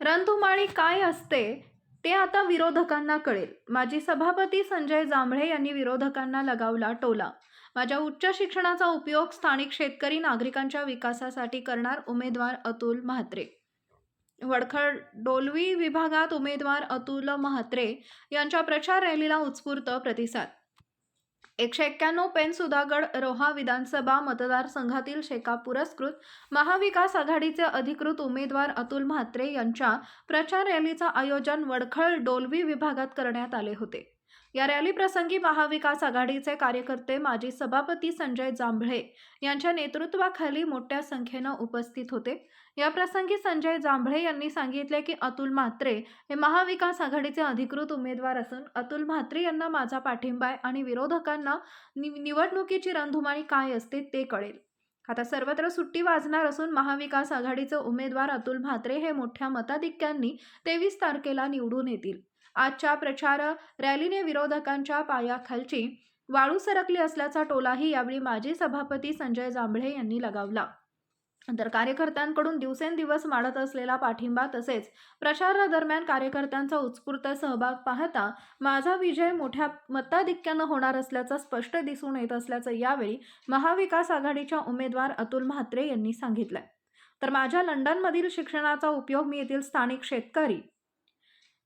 रणधुमाळी काय असते ते आता विरोधकांना कळेल. माजी सभापती संजय जांभळे यांनी विरोधकांना लगावला टोला. माझ्या उच्च शिक्षणाचा उपयोग स्थानिक शेतकरी नागरिकांच्या विकासासाठी करणार उमेदवार अतुल म्हात्रे. वडखळ डोलवी विभागात उमेदवार अतुल म्हात्रे यांच्या प्रचार रॅलीला उत्स्फूर्त प्रतिसाद. एकशे एक्क्याण्णव पेन सुधागड रोहा विधानसभा मतदारसंघातील शेका पुरस्कृत महाविकास आघाडीचे अधिकृत उमेदवार अतुल म्हात्रे यांच्या प्रचार रॅलीचं आयोजन वडखळ डोलवी विभागात करण्यात आले होते. या रॅलीप्रसंगी महाविकास आघाडीचे कार्यकर्ते माजी सभापती संजय जांभळे यांच्या नेतृत्वाखाली मोठ्या संख्येनं उपस्थित होते. या प्रसंगी संजय जांभळे यांनी सांगितले की अतुल म्हात्रे हे महाविकास आघाडीचे अधिकृत उमेदवार असून अतुल म्हात्रे यांना माझा पाठिंबा आहे आणि विरोधकांना निवडणुकीची रणधुमाळी काय असते ते कळेल. आता सर्वत्र सुट्टी वाजणार असून महाविकास आघाडीचे उमेदवार अतुल म्हात्रे हे मोठ्या मताधिक्यांनी तेवीस तारखेला निवडून येतील. आजच्या प्रचार रॅलीने विरोधकांच्या पायाखालची वाळू सरकली असल्याचा टोलाही यावेळी माजी सभापती संजय जांभळे यांनी लगावला. तर कार्यकर्त्यांकडून दिवसेंदिवस वाढत असलेला पाठिंबा तसेच प्रचारादरम्यान कार्यकर्त्यांचा उत्स्फूर्त सहभाग पाहता माझा विजय मोठ्या मताधिक्यानं होणार असल्याचं स्पष्ट दिसून येत असल्याचं यावेळी महाविकास आघाडीच्या उमेदवार अतुल म्हात्रे यांनी सांगितलंय. तर माझ्या लंडनमधील शिक्षणाचा उपयोग मी येथील स्थानिक शेतकरी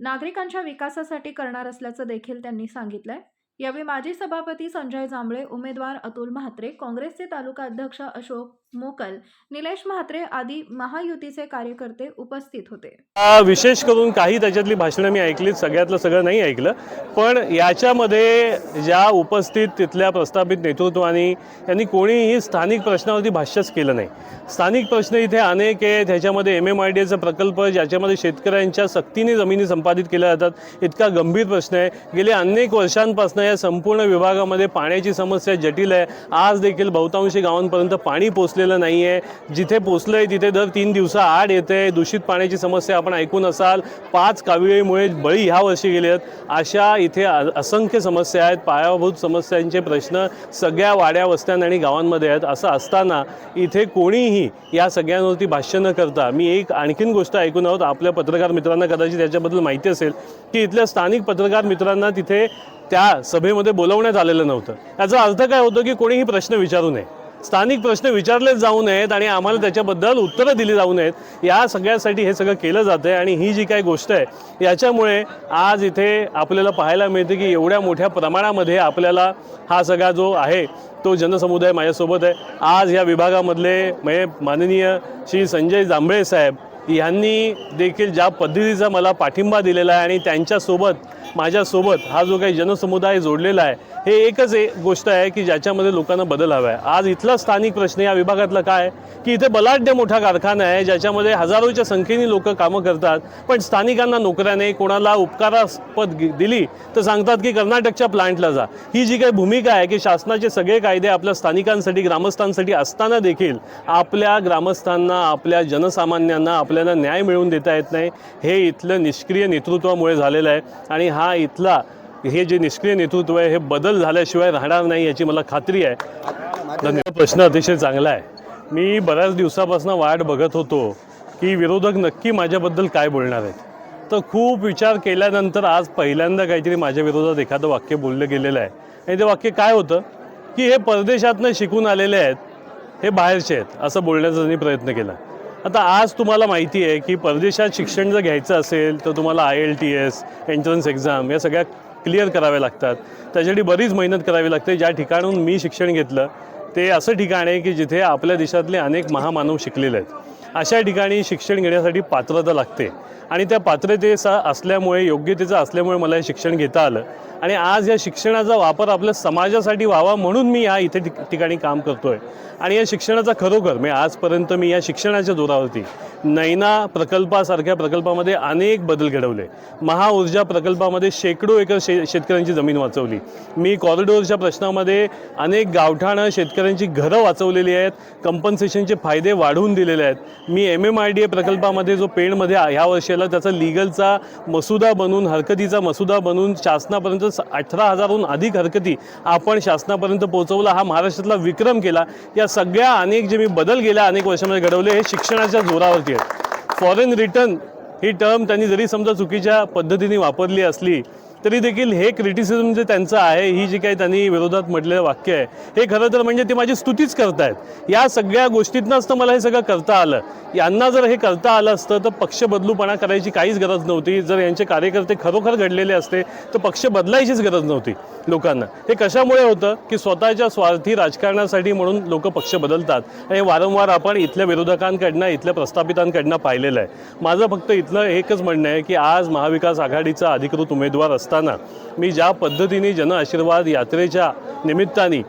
नागरिकांच्या विकासासाठी करणार असल्याचं देखील त्यांनी सांगितलंय. यावेळी माजी सभापती संजय जांभळे उमेदवार अतुल म्हात्रे काँग्रेसचे तालुका अध्यक्ष अशोक मोकल निलेश म्हात्रे आदी महायुतीचे कार्यकर्ते उपस्थित होते. विशेष करून काही त्याच्यातली भाषणं मी ऐकलीत सगळ्यातलं सगळं नाही ऐकलं. पण याच्यामध्ये ज्या उपस्थित तिथल्या प्रस्थापित नेतृत्वाने यांनी कोणीही स्थानिक प्रश्नावरती भाष्यच केलं नाही. स्थानिक प्रश्न इथे अनेक आहेत त्याच्यामध्ये एम एम आय डी एचा प्रकल्प ज्याच्यामध्ये शेतकऱ्यांच्या सक्तीने जमिनी संपादित केल्या जातात इतका गंभीर प्रश्न आहे. गेले अनेक वर्षांपासून या संपूर्ण विभागामध्ये पाण्याची समस्या जटिल आहे. आज देखील बहुतांशी गावांपर्यंत पाणी पोचलेलं नाही आहे जिथे पोचलं आहे तिथे दर तीन दिवसा आड येते. दूषित पाण्याची समस्या आपण ऐकून असाल. पाच काविळीमुळे बळी ह्या वर्षी गेले आहेत. अशा इथे असंख्य समस्या आहेत. पायाभूत समस्यांचे प्रश्न सगळ्या वाड्या वस्त्यां आणि गावांमध्ये आहेत. असं असताना इथे कोणीही या सगळ्यांवरती भाष्य न करता मी एक आणखीन गोष्ट ऐकून आहोत. आपल्या पत्रकार मित्रांना कदाचित त्याच्याबद्दल माहिती असेल की इथल्या स्थानिक पत्रकार मित्रांना तिथे त्या सभेमध्ये बोलवण्यात आलेलं नव्हतं. याचा अर्थ काय होतो की कोणीही प्रश्न विचारू नये. स्थानिक प्रश्न विचारलेच जाऊ नयेत आणि आम्हाला त्याच्याबद्दल उत्तरं दिली जाऊ नयेत. या सगळ्यासाठी हे सगळं केलं जातं आहे आणि ही जी काही गोष्ट आहे याच्यामुळे आज इथे आपल्याला पाहायला मिळते की एवढ्या मोठ्या प्रमाणामध्ये आपल्याला हा सगळा जो आहे तो जनसमुदाय माझ्यासोबत आहे. आज या विभागामधले म्हणजे माननीय श्री संजय जांभळे साहेब यांनी देखील ज्या पद्धतीचा मला पाठिंबा दिलेला आहे आणि त्यांच्यासोबत माझ्यासोबत हा जो काही जनसमुदाय जोडलेला आहे हे एकच एक गोष्ट आहे की ज्याच्यामध्ये लोकांना बदल हवा आहे. आज इथला स्थानिक प्रश्न या विभागातला काय आहे? की इथे बलाढ्य मोठा कारखाना आहे ज्याच्यामध्ये हजारोच्या संख्येने लोक कामं करतात पण स्थानिकांना नोकऱ्या नाही कोणाला उपकारास्पद गि- दिली तर सांगतात की कर्नाटकच्या प्लांटला जा. ही जी काही भूमिका आहे की शासनाचे सगळे कायदे आपल्या स्थानिकांसाठी ग्रामस्थांसाठी असताना देखील आपल्या ग्रामस्थांना आपल्या जनसामान्यांना आपल्याला न्याय मिळवून देता येत नाही हे इथलं निष्क्रिय नेतृत्वामुळे झालेलं आहे. आणि हा इथला हे जे निष्क्रिय नेतृत्व आहे हे बदल झाल्याशिवाय राहणार नाही याची मला खात्री आहे. धन्यवाद. प्रश्न अतिशय चांगला आहे. मी बऱ्याच दिवसापासून वाट बघत होतो की विरोधक नक्की माझ्याबद्दल काय बोलणार आहेत. तर खूप विचार केल्यानंतर आज पहिल्यांदा काहीतरी माझ्या विरोधात एखादं वाक्य बोललं गेलेलं आहे. आणि ते वाक्य काय होतं? की हे परदेशातनं शिकून आलेले आहेत हे बाहेरचे आहेत असं बोलण्याचा त्यांनी प्रयत्न केला. आता आज तुम्हाला माहिती आहे की परदेशात शिक्षण जर घ्यायचं असेल तर तुम्हाला I L T S entrance exam या सगळ्या क्लिअर कराव्या लागतात. त्यासाठी बरीच मेहनत करावी लागते. ज्या ठिकाणून मी शिक्षण घेतलं ते असं ठिकाण आहे की जिथे आपल्या देशातले अनेक महामानव शिकलेले आहेत. अशा ठिकाणी शिक्षण घेण्यासाठी पात्रता लागते. आणि त्या पात्रतेचा असल्यामुळे योग्यतेचा असल्यामुळे मला हे शिक्षण घेता आलं. आणि आज या शिक्षणाचा वापर आपल्या समाजासाठी व्हावा म्हणून मी या इथे ठिक ठिकाणी काम करतो आहे आणि या शिक्षणाचा खरोखर म्हणजे आजपर्यंत मी या शिक्षणाच्या जोरावरती नैना प्रकल्पासारख्या प्रकल्पामध्ये अनेक बदल घडवले. महाऊर्जा प्रकल्पामध्ये शेकडो एकर शे शेतकऱ्यांची जमीन वाचवली. मी कॉरिडोरच्या प्रश्नामध्ये अनेक गावठाणं शेतकऱ्यांची घरं वाचवलेली आहेत कंपन्सेशनचे फायदे वाढवून दिलेले आहेत. मी M M I D A प्रकल्पामध्ये जो पेणमध्ये ह्या वर्षाला त्याचा लिगलचा मसुदा बनून हरकतीचा मसुदा बनून शासनापर्यंत अठरा हजारहून अधिक हरकती आपण शासनापर्यंत पोहोचवला. हा महाराष्ट्रातला विक्रम केला. या सगळ्या अनेक जे मी बदल गेल्या अनेक वर्षामध्ये घडवले हे शिक्षणाच्या जोरावरती आहेत. फॉरेन रिटर्न ही टर्म त्यांनी जरी समजा चुकीच्या पद्धतीने वापरली असली तरी देखील हे क्रिटिसिझम जे त्यांचं आहे ही जी काही त्यांनी विरोधात म्हटलेलं वाक्य आहे हे खरं तर म्हणजे ते माझी स्तुतीच करतायत. या सगळ्या गोष्टीतनंच तर मला हे सगळं करता आलं. यांना जर हे करता आलं असतं तर पक्ष बदलूपणा करायची काहीच गरज नव्हती. जर यांचे कार्यकर्ते खरोखर घडलेले असते तर पक्ष बदलायचीच गरज नव्हती लोकांना. हे कशामुळे होतं? की स्वतःच्या स्वार्थी राजकारणासाठी म्हणून लोक पक्ष बदलतात. हे वारंवार आपण इथल्या विरोधकांकडनं इथल्या प्रस्थापितांकडनं पाहिलेलं आहे. माझं फक्त इथलं एकच म्हणणं आहे की आज महाविकास आघाडीचा अधिकृत उमेदवार असताना मी ज्या पद्धतीने जनआशीर्वाद यात्रेच्या निमित्ताने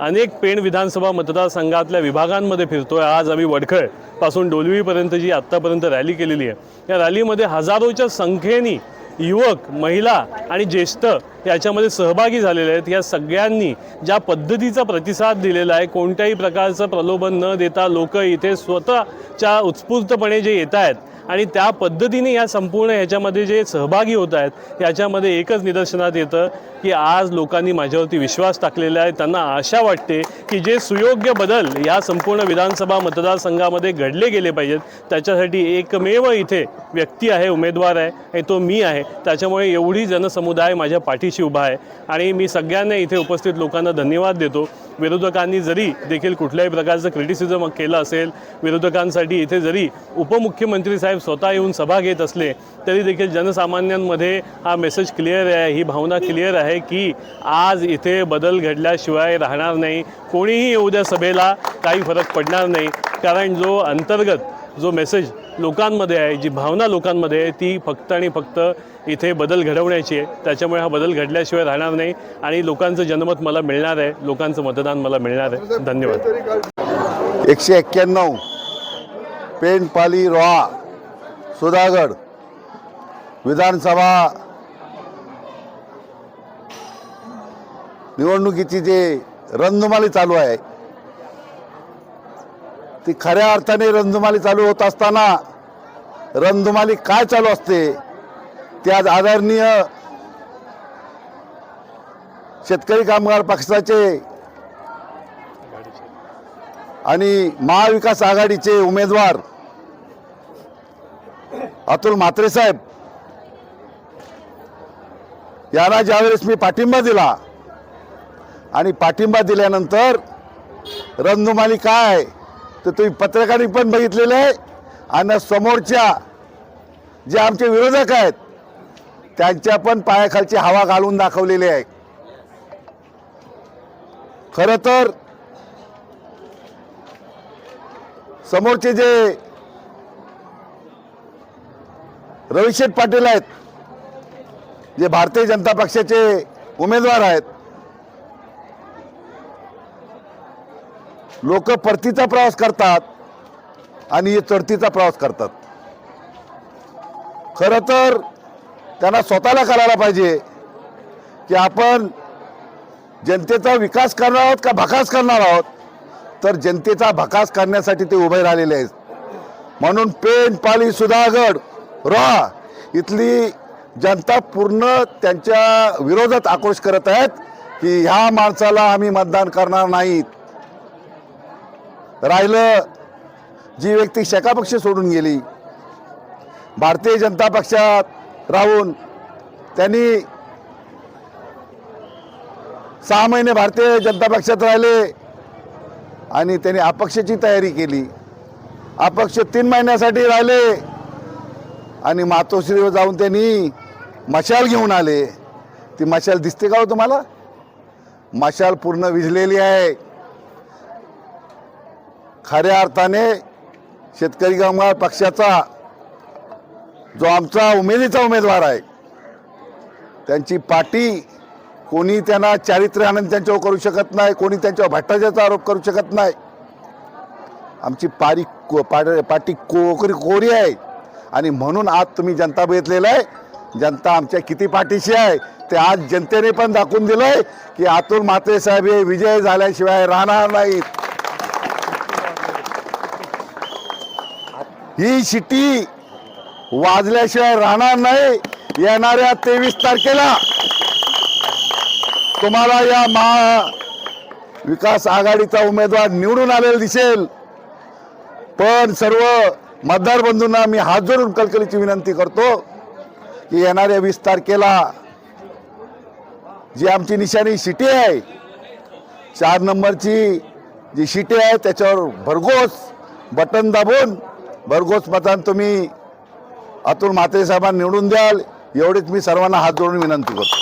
अनेक पेण विधानसभा मतदारसंघातल्या विभागांमध्ये फिरतो आहे आज आम्ही वडखळपासून डोलवीपर्यंत जी आत्तापर्यंत रॅली केलेली आहे. या रॅलीमध्ये हजारोच्या संख्येने युवक महिला आणि ज्येष्ठ याच्यामध्ये सहभागी झालेले आहेत. या सगळ्यांनी ज्या पद्धतीचा प्रतिसाद दिलेला आहे कोणत्याही प्रकारचं प्रलोभन न देता लोक इथे स्वतःच्या उत्स्फूर्तपणे जे येत आहेत आणि त्या पद्धतीने या संपूर्ण ह्याच्यामध्ये जे सहभागी होत आहेत याच्यामध्ये एकच निदर्शनात येतं की आज लोकांनी माझ्यावरती विश्वास टाकलेला आहे त्यांना आशा वाटते की जे सुयोग्य बदल या संपूर्ण विधानसभा मतदारसंघामध्ये घडले गेले पाहिजेत त्याच्यासाठी एकमेव इथे व्यक्ती आहे उमेदवार आहे आणि तो मी आहे. त्याच्यामुळे एवढी जनसमुदाय माझ्या पाठीशी उभा आहे. आणि मी सगळ्यांना इथे उपस्थित लोकांना धन्यवाद देतो. विरोधकांनी जरी देखील कुठल्याही प्रकारचं क्रिटिसिझम केलं असेल विरोधकांसाठी इथे जरी उपमुख्यमंत्री साहेब स्वतः येऊन सभा घेत असले तरी देखील जनसामान्यांमध्ये हा मेसेज क्लिअर आहे ही भावना क्लिअर आहे की आज इथे बदल घडल्याशिवाय राहणार नाही. कोणीही येऊ द्या सभेला काही फरक पडणार नाही. कारण जो अंतर्गत जो मेसेज लोकांमध्ये आहे जी भावना लोकांमध्ये आहे ती फक्त आणि फक्त इथे बदल घडवण्याची आहे. त्याच्यामुळे हा बदल घडल्याशिवाय राहणार नाही आणि लोकांचं जनमत मला मिळणार आहे. लोकांचं मतदान मला मिळणार आहे. धन्यवाद. एकशे एक्क्याण्णव. पेनपाली रोहा सुधागड विधानसभा निवडणुकीची जे रणधुमाळी चालू आहे. ती खऱ्या अर्थाने रणधुमाळी चालू होत असताना रणधुमाळी काय चालू असते ते आज आदरणीय शेतकरी कामगार पक्षाचे आणि महाविकास आघाडीचे उमेदवार अतुल म्हात्रे साहेब यांना ज्यावेळेस मी पाठिंबा दिला आणि पाठिंबा दिल्यानंतर रणधुमाली काय तर तुम्ही पत्रकारांनी पण बघितलेलं आहे. आणि समोरच्या जे आमचे विरोधक आहेत त्यांच्या पण पायाखालची हवा घालून दाखवलेली आहे. खरं तर समोरचे जे रविशेठ पाटील आहेत जे भारतीय जनता पक्षाचे उमेदवार आहेत लोक परतीचा प्रवास करतात आणि चढतीचा प्रवास करतात. खरं तर त्यांना स्वतःला करायला पाहिजे की आपण जनतेचा विकास करणार आहोत का भकास करणार आहोत? तर जनतेचा भकास करण्यासाठी ते उभे राहिलेले आहेत. म्हणून पेन पाली सुधागड रोहा इथली जनता पूर्ण त्यांच्या विरोधात आक्रोश करत आहेत की ह्या माणसाला आम्ही मतदान करणार नाहीत. राहिलं जी व्यक्ती शेका पक्ष सोडून गेली भारतीय जनता पक्षात राहून त्यांनी सहा महिने भारतीय जनता पक्षात राहिले आणि त्यांनी अपक्षाची तयारी केली. अपक्ष तीन महिन्यासाठी राहिले आणि मातोश्रीवर जाऊन त्यांनी मशाल घेऊन आले. ती मशाल दिसते का हो तुम्हाला? मशाल पूर्ण विझलेली आहे. खऱ्या अर्थाने शेतकरी कामगार पक्षाचा जो आमचा उमेदीचा उमेदवार आहे त्यांची पाठी कोणी त्यांना चारित्र्य आनंद त्यांच्यावर करू शकत नाही कोणी त्यांच्यावर भ्रष्टाचाराचा आरोप करू शकत नाही. आमची पारी को पाटी कोकरी कोरी आहे. आणि म्हणून आज तुम्ही जनता बघितलेलं आहे जनता आमच्या किती पाठीशी आहे ते आज जनतेने पण दाखवून दिलंय की अतुल म्हात्रे साहेब हे विजय झाल्याशिवाय राहणार नाहीत. ही शिटी वाजल्याशिवाय राहणार नाही येणाऱ्या तेवीस तारखेला. तुम्हाला या महा विकास आघाडीचा उमेदवार निवडून आलेला दिसेल. पण सर्व मतदार बंधूंना मी हात जोडून कलकलीची विनंती करतो की येणाऱ्या वीस तारखेला जी आमची निशाणी शिटी आहे चार नंबरची जी शिटी आहे त्याच्यावर भरघोस बटन दाबून भरघोस मतान तुम्ही अतुल म्हात्रे साहेबांना निवडून द्याल एवढीच मी सर्वांना हात जोडून विनंती करतो.